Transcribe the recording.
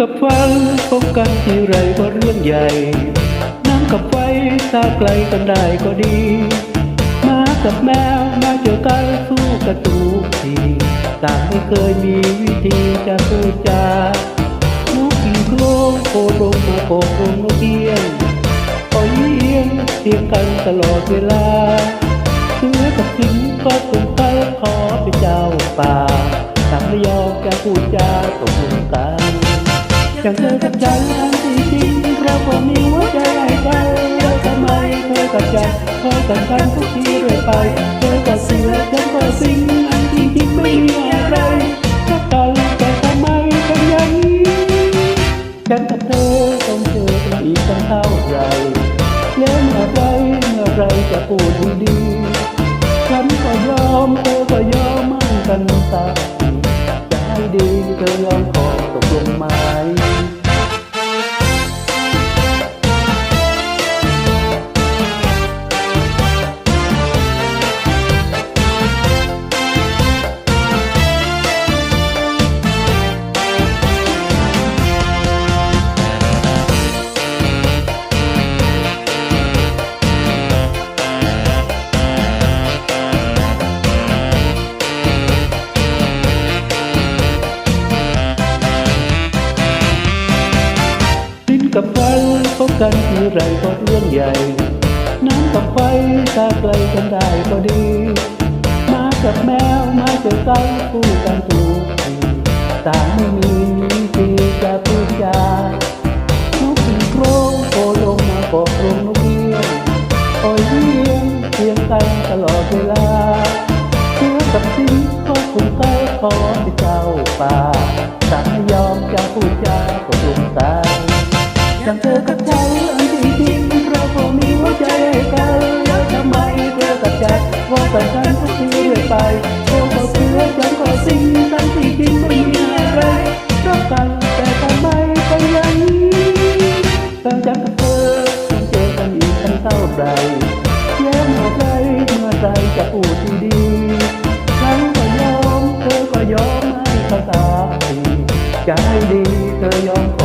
กับฟันพบกันทีไรก็เรื่องใหญ่ น้ำกับไฟถ้าไกลกันได้ก็ดี มากับแมวมาเจอกันสู้กันทุกทีต่างไม่เคยมีวิธีจะพูดจาลูกปีโครงโคลงมาโกกลงนกเอี้ยงคอยเยี่ยงเทียงกันตลอดเวลาเสือกับสิงก็สงไปขอเป็นเจ้าป่าต่างไม่ยอมจะพูดจาตกลงกัน อยางเธอกับฉันอันที่จริงเพราก็มีหัวใจให้กันแล้วทำไมเธอกับฉันคอยกันกันทุกทีเรื่อยไปเธอก็เสือฉันก็สิงอันที่จริงไม่มีอะไรรักกันแต่ทำไมเป็นอย่างนี้ฉันกับเธอต้องเจอกันอีกตั้งเท่าไหรแล้วเมื่อไรเมื่อไรจะพูดดีฉันก็ยอมเธอก็ยอมมั่นกันสักทีจะให้ดีเธอยอมขอตกลงไหม กับไฟพบกันทีไรก็เรื่องใหญ่ น้ำกับไฟถ้าไกลกันได้ก็ดี มากับแมวมาเจอกันคู่กันทุกทีต่างไม่มีวิธีจะพูดจานกปีโครงโผล่ลงมาเกลงนกเอี้ยงคอยเยี่ยงเพียงกันตลอดเวลาเชื่อกับสิงก็คงใกล้ขอเป็นเจ้าป่าต่งยอมจะพูดจาตกลงกันอย่า จะพูดดีๆฉันก็ยอมเธอก็ยอมให้เขาตายใจะให้ดีเธอยอม